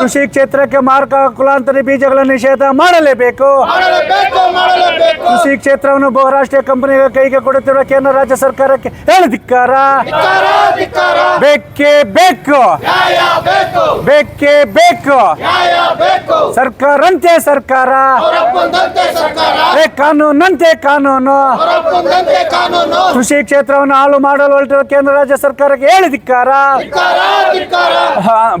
ಕೃಷಿ ಕ್ಷೇತ್ರಕ್ಕೆ ಮಾರಕ ಕುಲಾಂತರಿ ಬೀಜಗಳ ನಿಷೇಧ ಮಾಡಲೇಬೇಕು. ಕೃಷಿ ಕ್ಷೇತ್ರವನ್ನು ಬಹುರಾಷ್ಟ್ರೀಯ ಕಂಪನಿಗಳ ಕೈಗೆ ಕೊಡುತ್ತಿರುವ ಕೇಂದ್ರ ರಾಜ್ಯ ಸರ್ಕಾರಕ್ಕೆ ಹೇಳಿದಿಕ್ಕಾರ ಬೇಕೆ ಬೇಕೇ. ಬೇಕು. ಬೇಕು ಸರ್ಕಾರಂತೆ ಸರ್ಕಾರ. ಕಾನೂನಂತೆ ಕಾನೂನು. ಕೃಷಿ ಕ್ಷೇತ್ರವನ್ನು ಹಾಳು ಮಾಡಲು ಹೊರಟಿರುವ ಕೇಂದ್ರ ರಾಜ್ಯ ಸರ್ಕಾರಕ್ಕೆ ಹೇಳಿದಿಕ್ಕಾರ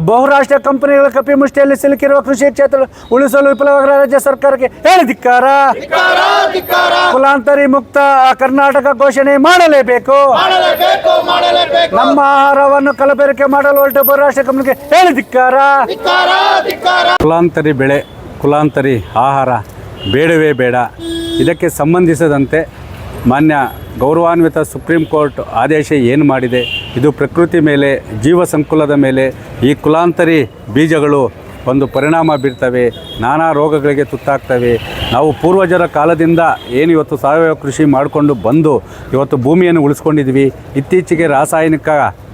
ಬಹುರಾಷ್ಟ್ರೀಯ ಕಂಪನಿಗಳ ಕಪಿ ಮುಷ್ಟಿಯಲ್ಲಿ ಸಿಲುಕಿರುವ ಕೃಷಿ ಕ್ಷೇತ್ರ ಉಳಿಸಲು ವಿಫಲವಾಗಿರುವ ರಾಜ್ಯ ಸರ್ಕಾರಕ್ಕೆ ಹೇಳಿದಿಕ್ಕಾರ ಕುಲಾಂತರಿ ಮುಕ್ತ ಕರ್ನಾಟಕ ಘೋಷಣೆ ಮಾಡಲೇಬೇಕು. ನಮ್ಮ ಆಹಾರವನ್ನು ಕಲಬೆರಕೆ ಮಾಡಲು ಹೊರಟ ಬಹುರಾಷ್ಟ್ರೀಯ ಕಂಪನಿಗೆ ಧಿಕ್ಕಾರ? ಧಿಕ್ಕಾರ ಕುಲಾಂತರಿ ಬೆಳೆ ಕುಲಾಂತರಿ ಆಹಾರ ಬೇಡವೇ ಬೇಡ. ಇದಕ್ಕೆ ಸಂಬಂಧಿಸಿದಂತೆ ಮಾನ್ಯ ಗೌರವಾನ್ವಿತ ಸುಪ್ರೀಂ ಕೋರ್ಟ್ ಆದೇಶ ಏನು ಮಾಡಿದೆ? ಇದು ಪ್ರಕೃತಿ ಮೇಲೆ ಜೀವ ಸಂಕುಲದ ಮೇಲೆ ಈ ಕುಲಾಂತರಿ ಬೀಜಗಳು ಒಂದು ಪರಿಣಾಮ ಬೀರ್ತವೆ, ನಾನಾ ರೋಗಗಳಿಗೆ ತುತ್ತಾಗ್ತವೆ. ನಾವು ಪೂರ್ವಜರ ಕಾಲದಿಂದ ಏನು ಇವತ್ತು ಸಾವಯವ ಕೃಷಿ ಮಾಡಿಕೊಂಡು ಬಂದು, ಇವತ್ತು ಭೂಮಿಯನ್ನು ಉಳಿಸ್ಕೊಂಡಿದ್ವಿ. ಇತ್ತೀಚೆಗೆ ರಾಸಾಯನಿಕ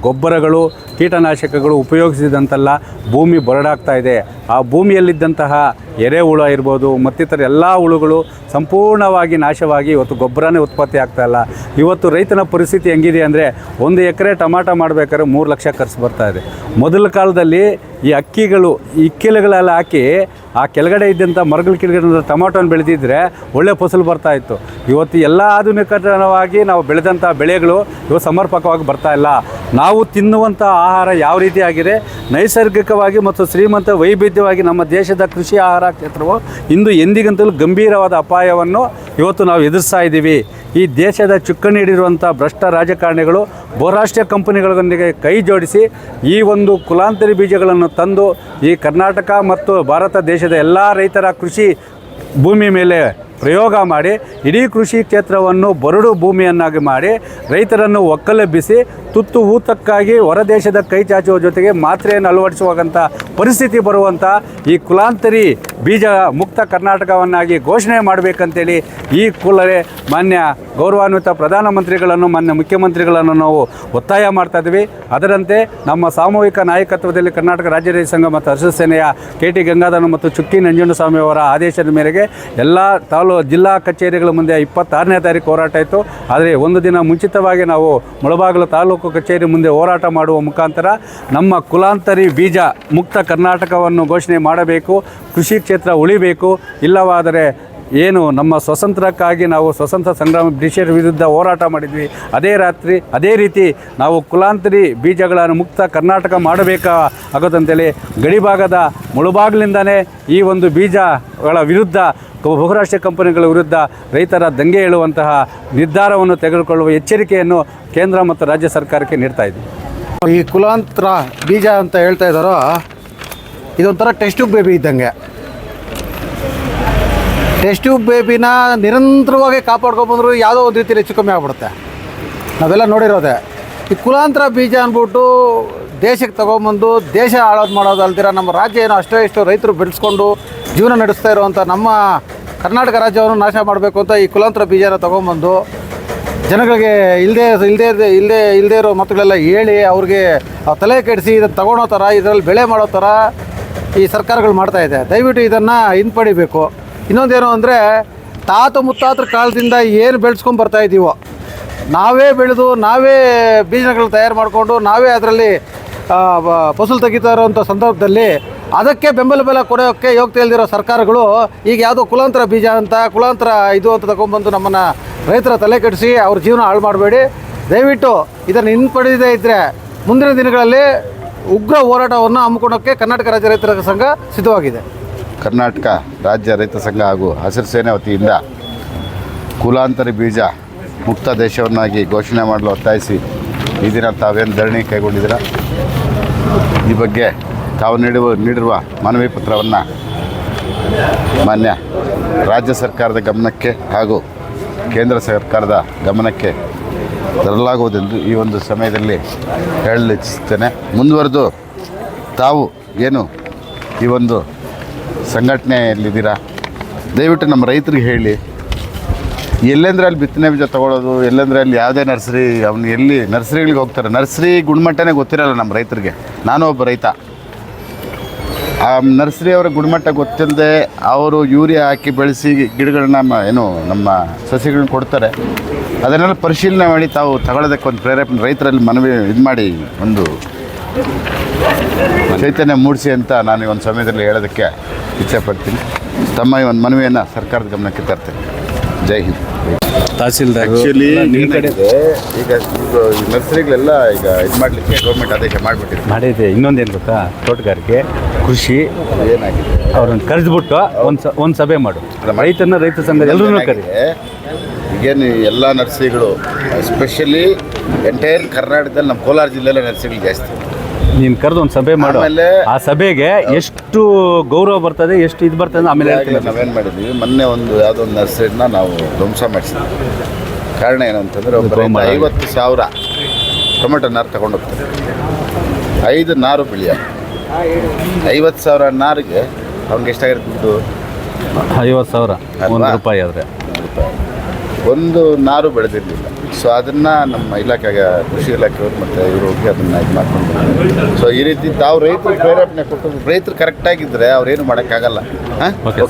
ಗೊಬ್ಬರಗಳು, ಕೀಟನಾಶಕಗಳು ಉಪಯೋಗಿಸಿದಂತೆಲ್ಲ ಭೂಮಿ ಬರಡಾಗ್ತಾ ಇದೆ. ಆ ಭೂಮಿಯಲ್ಲಿದ್ದಂತಹ ಎರೆಹುಳ ಇರ್ಬೋದು, ಮತ್ತಿತರ ಎಲ್ಲ ಹುಳುಗಳು ಸಂಪೂರ್ಣವಾಗಿ ನಾಶವಾಗಿ ಇವತ್ತು ಗೊಬ್ಬರನೇ ಉತ್ಪತ್ತಿ ಆಗ್ತಾ ಇಲ್ಲ. ಇವತ್ತು ರೈತನ ಪರಿಸ್ಥಿತಿ ಹೆಂಗಿದೆ ಅಂದರೆ ಒಂದು ಎಕರೆ ಟಮಾಟ ಮಾಡಬೇಕಾದ್ರೆ ಮೂರು ಲಕ್ಷ ಖರ್ಚು ಬರ್ತಾ ಇದೆ. ಮೊದಲ ಕಾಲದಲ್ಲಿ ಈ ಅಕ್ಕಿಗಳು ಇಕ್ಕಿಲಗಳೆಲ್ಲ ಹಾಕಿ ಆ ಕೆಳಗಡೆ ಇದ್ದಂಥ ಮರಗಳ ಕೆಳಗಡೆ ಟೊಮಾಟೋನ ಬೆಳೆದಿದ್ರೆ ಒಳ್ಳೆ ಫಸಲು ಬರ್ತಾ ಇತ್ತು. ಇವತ್ತು ಎಲ್ಲ ಆಧುನಿಕವಾಗಿ ನಾವು ಬೆಳೆದಂಥ ಬೆಳೆಗಳು ಇವತ್ತು ಸಮರ್ಪಕವಾಗಿ ಬರ್ತಾ ಇಲ್ಲ. ನಾವು ತಿನ್ನುವಂಥ ಆಹಾರ ಯಾವ ರೀತಿ ಆಗಿದೆ? ನೈಸರ್ಗಿಕವಾಗಿ ಮತ್ತು ಶ್ರೀಮಂತ ವೈವಿಧ್ಯವಾಗಿ ನಮ್ಮ ದೇಶದ ಕೃಷಿ ಆಹಾರ ಕ್ಷೇತ್ರವು ಇಂದು ಎಂದಿಗಂತಲೂ ಗಂಭೀರವಾದ ಅಪಾಯವನ್ನು ಇವತ್ತು ನಾವು ಎದುರಿಸ್ತಾ ಇದ್ದೀವಿ. ಈ ದೇಶದ ಚುಕ್ಕಾಣಿ ಹಿಡಿದಿರುವಂಥ ಭ್ರಷ್ಟ ರಾಜಕಾರಣಿಗಳು, ಬಹುರಾಷ್ಟ್ರೀಯ ಕಂಪನಿಗಳೊಂದಿಗೆ ಕೈ ಜೋಡಿಸಿ ಈ ಒಂದು ಕುಲಾಂತರಿ ಬೀಜಗಳನ್ನು ತಂದು ಈ ಕರ್ನಾಟಕ ಮತ್ತು ಭಾರತ ದೇಶದ ಎಲ್ಲ ರೈತರ ಕೃಷಿ ಭೂಮಿ ಮೇಲೆ ಪ್ರಯೋಗ ಮಾಡಿ ಇಡೀ ಕೃಷಿ ಕ್ಷೇತ್ರವನ್ನು ಬರಡು ಭೂಮಿಯನ್ನಾಗಿ ಮಾಡಿ ರೈತರನ್ನು ಒಕ್ಕಲೆಬ್ಬಿಸಿ ತುತ್ತು ಊತಕ್ಕಾಗಿ ಹೊರದೇಶದ ಕೈ ಚಾಚುವ ಜೊತೆಗೆ ಮಾತ್ರೆಯನ್ನು ಅಳವಡಿಸುವಂಥ ಪರಿಸ್ಥಿತಿ ಬರುವಂಥ ಈ ಕುಲಾಂತರಿ ಬೀಜ ಮುಕ್ತ ಕರ್ನಾಟಕವನ್ನಾಗಿ ಘೋಷಣೆ ಮಾಡಬೇಕಂತೇಳಿ ಈ ಕೂಲರೆ ಮಾನ್ಯ ಗೌರವಾನ್ವಿತ ಪ್ರಧಾನಮಂತ್ರಿಗಳನ್ನು, ಮಾನ್ಯ ಮುಖ್ಯಮಂತ್ರಿಗಳನ್ನು ನಾವು ಒತ್ತಾಯ ಮಾಡ್ತಾ ಇದ್ದೀವಿ. ಅದರಂತೆ ನಮ್ಮ ಸಾಮೂಹಿಕ ನಾಯಕತ್ವದಲ್ಲಿ ಕರ್ನಾಟಕ ರಾಜ್ಯ ರೈತ ಸಂಘ ಮತ್ತು ಹಸಿರು ಸೇನೆಯ ಕೆ ಟಿ ಗಂಗಾಧರ ಮತ್ತು ಚುಕ್ಕಿ ನಂಜುಂಡಸ್ವಾಮಿ ಅವರ ಆದೇಶದ ಮೇರೆಗೆ ಎಲ್ಲ ತಾಲೂ ಜಿಲ್ಲಾ ಕಚೇರಿಗಳ ಮುಂದೆ ಇಪ್ಪತ್ತಾರನೇ ತಾರೀಕು ಹೋರಾಟ ಇತ್ತು. ಆದರೆ ಒಂದು ದಿನ ಮುಂಚಿತವಾಗಿ ನಾವು ಮುಳಬಾಗಿಲು ತಾಲೂಕು ಕಚೇರಿ ಮುಂದೆ ಹೋರಾಟ ಮಾಡುವ ಮುಖಾಂತರ ನಮ್ಮ ಕುಲಾಂತರಿ ಬೀಜ ಮುಕ್ತ ಕರ್ನಾಟಕವನ್ನು ಘೋಷಣೆ ಮಾಡಬೇಕು. ಕೃಷಿ ಕ್ಷೇತ್ರ ಉಳಿಬೇಕು, ಇಲ್ಲವಾದರೆ ಏನು, ನಮ್ಮ ಸ್ವತಂತ್ರಕ್ಕಾಗಿ ನಾವು ಸ್ವತಂತ್ರ ಸಂಗ್ರಾಮ ಬ್ರಿಟಿಷರ ವಿರುದ್ಧ ಹೋರಾಟ ಮಾಡಿದ್ವಿ. ಅದೇ ರಾತ್ರಿ, ಅದೇ ರೀತಿ ನಾವು ಕುಲಾಂತರಿ ಬೀಜಗಳನ್ನು ಮುಕ್ತ ಕರ್ನಾಟಕ ಮಾಡಬೇಕಾ ಆಗೋದಂತೇಳಿ ಗಡಿಭಾಗದ ಮುಳುಬಾಗಿಲಿಂದನೇ ಈ ಒಂದು ಬೀಜಗಳ ವಿರುದ್ಧ, ಬಹುರಾಷ್ಟ್ರೀಯ ಕಂಪನಿಗಳ ವಿರುದ್ಧ ರೈತರ ದಂಗೆ ಏಳುವಂತಹ ನಿರ್ಧಾರವನ್ನು ತೆಗೆದುಕೊಳ್ಳುವ ಎಚ್ಚರಿಕೆಯನ್ನು ಕೇಂದ್ರ ಮತ್ತು ರಾಜ್ಯ ಸರ್ಕಾರಕ್ಕೆ ನೀಡ್ತಾ ಇದ್ವಿ ಈ ಕುಲಾಂತರ ಬೀಜ ಅಂತ ಹೇಳ್ತಾ ಇದ್ದಾರೋ, ಇದೊಂಥರ ಟೆಸ್ಟ್ ಬೇಬಿ ಇದ್ದಂಗೆ. ಟೆಸ್ಟ್ ಟ್ಯೂಬ್ ಬೇಬಿನ ನಿರಂತರವಾಗಿ ಕಾಪಾಡ್ಕೊಬಂದ್ರು ಯಾವುದೋ ಒಂದು ರೀತಿಯಲ್ಲಿ ಹೆಚ್ಚು ಕಮ್ಮಿ ಆಗ್ಬಿಡುತ್ತೆ. ನಾವೆಲ್ಲ ನೋಡಿರೋದೆ. ಈ ಕುಲಾಂತರ ಬೀಜ ಅಂದ್ಬಿಟ್ಟು ದೇಶಕ್ಕೆ ತೊಗೊಂಬಂದು ದೇಶ ಹಾಳೋದು ಮಾಡೋದು ಅಲ್ದಿರ ನಮ್ಮ ರಾಜ್ಯ ಏನೋ ಅಷ್ಟೋ ಇಷ್ಟು ರೈತರು ಬೆಳೆಸ್ಕೊಂಡು ಜೀವನ ನಡೆಸ್ತಾ ಇರುವಂಥ ನಮ್ಮ ಕರ್ನಾಟಕ ರಾಜ್ಯವನ್ನು ನಾಶ ಮಾಡಬೇಕು ಅಂತ ಈ ಕುಲಾಂತರ ಬೀಜನ ತೊಗೊಂಬಂದು ಜನಗಳಿಗೆ ಇಲ್ಲದೆ ಇಲ್ಲದೆ ಇಲ್ಲದೆ ಇಲ್ಲದೆ ಇರೋ ಮಾತುಗಳೆಲ್ಲ ಹೇಳಿ ಅವ್ರಿಗೆ ತಲೆ ಕೆಡಿಸಿ ಇದನ್ನು ತಗೊಳೋ ಥರ, ಇದರಲ್ಲಿ ಬೆಳೆ ಮಾಡೋ ಥರ ಈ ಸರ್ಕಾರಗಳು ಮಾಡ್ತಾಯಿದೆ ದಯವಿಟ್ಟು ಇದನ್ನು ಹಿಂಪಡಿಬೇಕು. ಇನ್ನೊಂದೇನು ಅಂದರೆ, ತಾತ ಮುತ್ತಾತರ ಕಾಲದಿಂದ ಏನು ಬೆಳೆಸ್ಕೊಂಡು ಬರ್ತಾ ಇದ್ದೀವೋ ನಾವೇ ಬೆಳೆದು, ನಾವೇ ಬೀಜಗಳು ತಯಾರು ಮಾಡಿಕೊಂಡು, ನಾವೇ ಅದರಲ್ಲಿ ಫಸಲು ತೆಗಿತಾ ಇರೋವಂಥ ಸಂದರ್ಭದಲ್ಲಿ ಅದಕ್ಕೆ ಬೆಂಬಲ ಬೆಲೆ ಕೊಡೋಕ್ಕೆ ಯೋಗ್ಯತೆ ಇಲ್ದಿರೋ ಸರ್ಕಾರಗಳು ಈಗ ಯಾವುದೋ ಕುಲಾಂತರ ಬೀಜ ಅಂತ, ಕುಲಾಂತರ ಇದು ಅಂತ ತಗೊಂಡ್ಬಂದು ನಮ್ಮನ್ನು ರೈತರ ತಲೆ ಕೆಡಿಸಿ ಅವ್ರ ಜೀವನ ಹಾಳು ಮಾಡಬೇಡಿ. ದಯವಿಟ್ಟು ಇದನ್ನು ಹಿಂಪಡೆದೇ ಇದ್ದರೆ ಮುಂದಿನ ದಿನಗಳಲ್ಲಿ ಉಗ್ರ ಹೋರಾಟವನ್ನು ಹಮ್ಮಿಕೊಳ್ಳೋಕ್ಕೆ ಕರ್ನಾಟಕ ರಾಜ್ಯ ರೈತರ ಸಂಘ ಸಿದ್ಧವಾಗಿದೆ. ಕರ್ನಾಟಕ ರಾಜ್ಯ ರೈತ ಸಂಘ ಹಾಗೂ ಹಸಿರು ಸೇನೆ ವತಿಯಿಂದ ಕುಲಾಂತರಿ ಬೀಜ ಮುಕ್ತ ದೇಶವನ್ನಾಗಿ ಘೋಷಣೆ ಮಾಡಲು ಒತ್ತಾಯಿಸಿ ಈ ದಿನ ತಾವೇನು ಧರಣಿ ಕೈಗೊಂಡಿದ್ದೀರಾ? ಈ ಬಗ್ಗೆ ತಾವು ನೀಡುವ ನೀಡಿರುವ ಮನವಿ ಪತ್ರವನ್ನು ಮಾನ್ಯ ರಾಜ್ಯ ಸರ್ಕಾರದ ಗಮನಕ್ಕೆ ಹಾಗೂ ಕೇಂದ್ರ ಸರ್ಕಾರದ ಗಮನಕ್ಕೆ ತರಲಾಗುವುದೆಂದು ಈ ಒಂದು ಸಮಯದಲ್ಲಿ ಹೇಳಲು ಇಚ್ಛಿಸ್ತೇನೆ ಮುಂದುವರೆದು ತಾವು ಏನು ಈ ಒಂದು ಸಂಘಟನೆಯಲ್ಲಿದ್ದೀರಾ? ದಯವಿಟ್ಟು ನಮ್ಮ ರೈತರಿಗೆ ಹೇಳಿ. ಎಲ್ಲೆಂದ್ರೆ ಅಲ್ಲಿ ಬಿತ್ತನೆ ಬೀಜ ತೊಗೊಳೋದು ಎಲ್ಲೆಂದ್ರೆ ಅಲ್ಲಿ ಯಾವುದೇ ನರ್ಸರಿ, ಅವನು ಎಲ್ಲಿ ನರ್ಸರಿಗಳಿಗೆ ಹೋಗ್ತಾರೆ. ನರ್ಸರಿ ಗುಣಮಟ್ಟನೇ ಗೊತ್ತಿರಲ್ಲ ನಮ್ಮ ರೈತರಿಗೆ. ನಾನು ಒಬ್ಬ ರೈತ. ಆ ನರ್ಸರಿ ಅವರ ಗುಣಮಟ್ಟ ಗೊತ್ತಿಲ್ಲದೆ ಅವರು ಯೂರಿಯಾ ಹಾಕಿ ಬೆಳೆಸಿ ಗಿಡಗಳನ್ನ ಏನು ನಮ್ಮ ಸಸಿಗಳನ್ನ ಕೊಡ್ತಾರೆ. ಅದನ್ನೆಲ್ಲ ಪರಿಶೀಲನೆ ಮಾಡಿ ತಾವು ತಗೊಳ್ಳೋದಕ್ಕೆ ಒಂದು ಪ್ರೇರೇಪಣೆ ರೈತರಲ್ಲಿ ಮನವಿ ಇದು ಮಾಡಿ ಒಂದು ಚೈತನ್ಯ ಮೂಡಿಸಿ ಅಂತ ನಾನು ಈ ಒಂದು ಸಮಯದಲ್ಲಿ ಹೇಳೋದಕ್ಕೆ ಇಚ್ಛೆಪಡ್ತೀನಿ. ತಮ್ಮ ಈ ಒಂದು ಮನವಿಯನ್ನು ಸರ್ಕಾರದ ಗಮನಕ್ಕೆ ತರ್ತೇನೆ. ಜೈ ಹಿಂದ್. ತಹಸೀಲ್ದಾರ್ ಆ್ಯಕ್ಚುಲಿ ನಿಮ್ಮ ಕಡೆ? ಈಗ ಈ ನರ್ಸರಿಗಳೆಲ್ಲ ಈಗ ಇದು ಮಾಡಲಿಕ್ಕೆ ಗೌರ್ಮೆಂಟ್ ಆದೇಶ ಮಾಡಿಬಿಟ್ಟಿದೆ. ಮಾಡಿದೆ. ಇನ್ನೊಂದೇನು ಗೊತ್ತಾ? ತೋಟಗಾರಿಕೆ ಕೃಷಿ ಏನಾಗಿದೆ? ಅವ್ರನ್ನ ಕರೆದ್ಬಿಟ್ಟು ಒಂದು ಸ ಒಂದು ಸಭೆ ಮಾಡು. ರೈತನ ರೈತ ಸಂಘ ಎಲ್ಲರೂ ಕರಿ ಈಗೇನು ಎಲ್ಲ ನರ್ಸರಿಗಳು ಎಸ್ಪೆಷಲಿ ಎಂಟೈರ್ ಕರ್ನಾಟಕದಲ್ಲಿ ನಮ್ಮ ಕೋಲಾರ ಜಿಲ್ಲೆಯಲ್ಲೇ ನರ್ಸರಿಗಳು ಜಾಸ್ತಿ. ನೀನು ಕರೆದು ಒಂದು ಸಭೆ ಮಾಡು. ಆಮೇಲೆ- ಆ ಸಭೆಗೆ ಎಷ್ಟು ಗೌರವ ಬರ್ತದೆ ಎಷ್ಟು ಇದು ಬರ್ತದೆ ಆಮೇಲೆ ಹೇಳ್ತೀನಿ. ನಾವೇನು ಮಾಡಿದ್ವಿ ಮೊನ್ನೆ ಒಂದು ಯಾವುದೋ ಒಂದು ನರ್ಸರಿನ ನಾವು ಧ್ವಂಸ ಮಾಡಿಸಿದ್ವಿ. ಕಾರಣ ಏನು ಅಂತಂದರೆ ಒಬ್ಬ ರೈತ ಗೋಮಾಳ. ಐವತ್ತು ಸಾವಿರ ಟೊಮೆಟೊ ನಾರು ತಗೊಂಡು ಹೋಗ್ತಾರೆ ಐದು ನಾರು ಬೆಳೆಯ. ಐವತ್ತು ಸಾವಿರ ನಾರಿಗೆ ಅವ್ನಿಗೆ ಎಷ್ಟಾಗಿರುತ್ತೆ ದುಡ್ಡು ಐವತ್ತು ಸಾವಿರ ಒಂದು ಅಲ್ವಾ? ರೂಪಾಯಿ ಆದರೆ. ಒಂದು ನಾರು ಬೆಳೆದಿರಲಿಲ್ಲ. ಸೊ ಅದನ್ನು ನಮ್ಮ ಇಲಾಖೆಗೆ ಕೃಷಿ ಇಲಾಖೆಯವರು ಮತ್ತು ಇವರು ಹೋಗಿ ಅದನ್ನು ಇದು ಮಾಡ್ಕೊಂಡು ಸೊ ಈ ರೀತಿ ತಾವು ರೈತರು ಪ್ರೇರೇಪಣೆ ಕೊಟ್ಟು ರೈತರು ಕರೆಕ್ಟಾಗಿದ್ದರೆ ಅವ್ರೇನು ಮಾಡೋಕ್ಕಾಗಲ್ಲ. ಹಾಂ. ಓಕೆ